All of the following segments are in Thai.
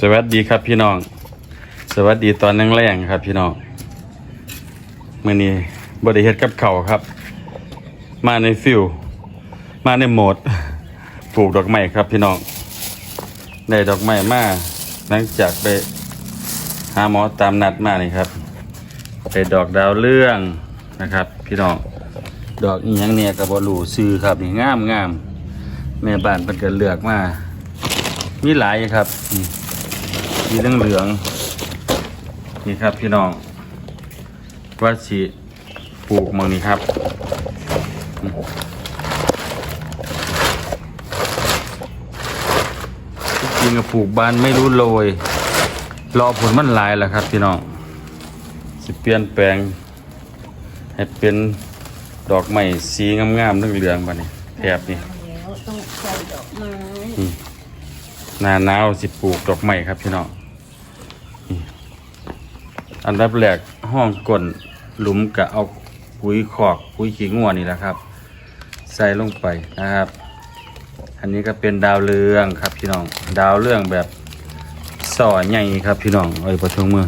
สวัสดีครับพี่น้อง สวัสดีตอนแรงๆครับพี่น้องมื่อนี้บริเฮ็ดกับเขาครับ มาในฟิวมาในโหมดปลูกดอกไม้ครับพี่น้องได้ดอกไม้มาหลังจากไปหาหมอตามนัดมานี่ครับไปดอกดาวเรื่องนะครับ พี่น้องดอกอีหยังเนี่ยกับบอลูซื้อครับนี่งามงามแม่บ้านเพิ่นก็เลือกมามีหลายครับนี่ สีเหลืองเหลืองๆนี่ครับพี่น้องว่าสีปลูกหมองนี้ครับอืมที่จริงก็ปลูกบานไม่รู้โรยรอผลมันหลายแล้วครับพี่น้องสิเปลี่ยนแปลง ให้เป็นดอกไม้สีงามๆเหลืองๆบานี้แถบนี้แล้วต้องใส่ดอกไม้หน้าหนาวสิปลูกดอกไม้ครับพี่น้องนี่ อันดับแรกห้องก้นหลุมกะเอาปุ๋ยขอกปุ๋ยขี้งัวนี่แหละครับ ใส่ลงไปนะครับ อันนี้ก็เป็นดาวเรืองครับพี่น้อง ดาวเรืองแบบสอใหญ่ครับพี่น้องเอ้ยประทงมือ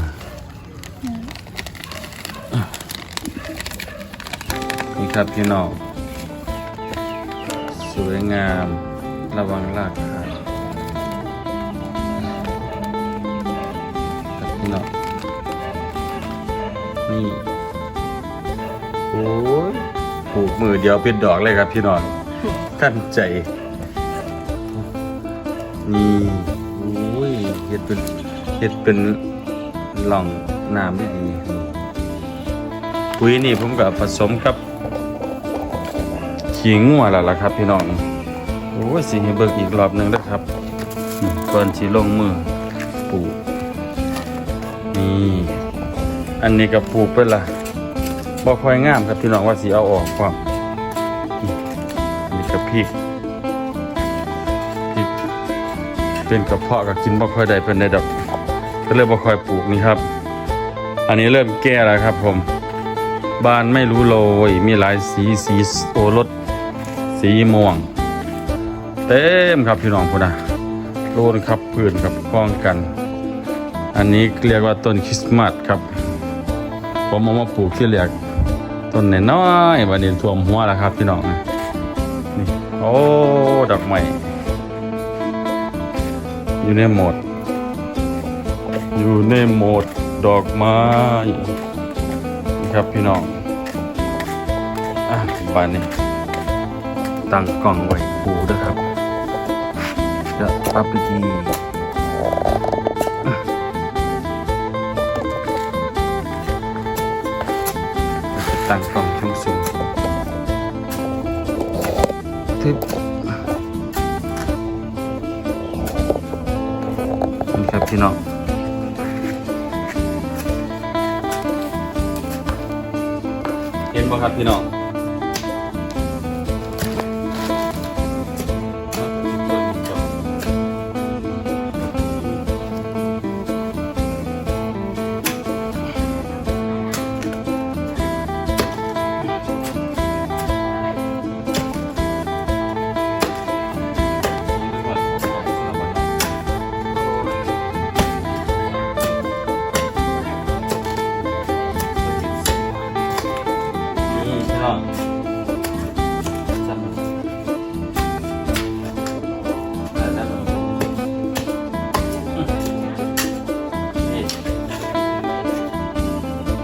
นี่ครับพี่น้อง สวยงามระวังรากครับ นี่โอ้ยปลูกมือเดียวเป็นดอกเลยครับพี่น้องกั้นใจ นี่โอ้ยเห็ดเป็นเห็ดเป็นหล่องน้ำได้ดีนี่ปุ๋ยนี่ผมกับผสมกับขี้งัวแล้วล่ะครับ พี่น้องโอ้ยสิให้เบิกอีกรอบหนึ่งนะครับก่อนสิลงมือปลูกนี่ อันนี้ก็ปลูกไปละบ่ค่อยงามครับพี่น้องว่าสีเอาออกความนี่อันนี้ก็พริกพริก เป็นกระเพาะก็กินบ่ค่อยได้เป็นได้ดอกก็เลยบ่ค่อยปลูกนี่ครับ อันนี้เริ่มแก่แล้วครับ ผมบานไม่รู้โรยมีหลายสีสีโอรสสีม่วง เต็มครับพี่น้องพุ่นนะโลนครับพื้นครับป้องกัน อันนี้เรียกว่าต้นคริสต์มาสครับ ผมเอามาปลูกที่เรียกต้นน้อยๆวันนี้ท่วมหัวแล้วครับพี่น้องนี่โอ้ดอกไม้อยู่ในโหมด อยู่ในโหมดดอกไม้นี่ครับพี่น้องอะบ้านนี้ตั้งกล่องไว้ปูด้วยครับจะปับวิธี ตั้งกล่องสูงสูงทึบนี่ครับพี่น้องเห็นบ่ครับพี่น้อง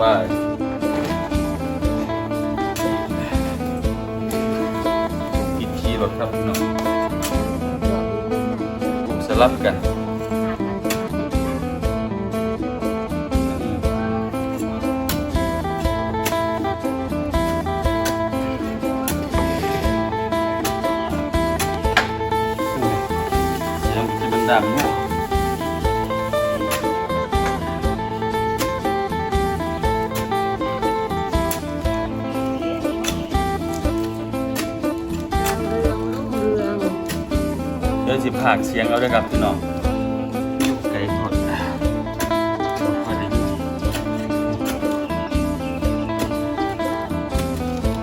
ไปปิดคีย์รถครับพี่น้องผมสลับกันนี่เสียงจะเป็นดำเนี่ย ผากเสียงเอาด้วยครับพี่น้องไก่หมดพอดี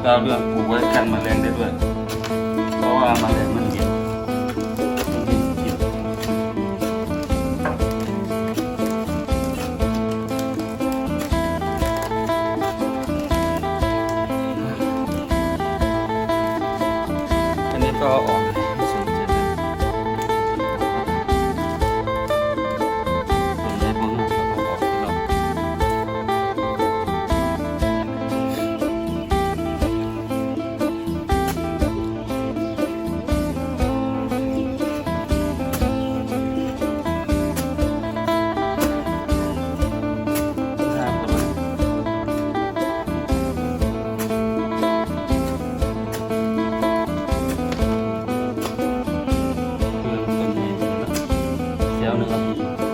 ดาวเรืองปลูกไว้กันแมลงได้ด้วย เพราะว่าแมลงมันเห็นมันเห็นกิน 咱那个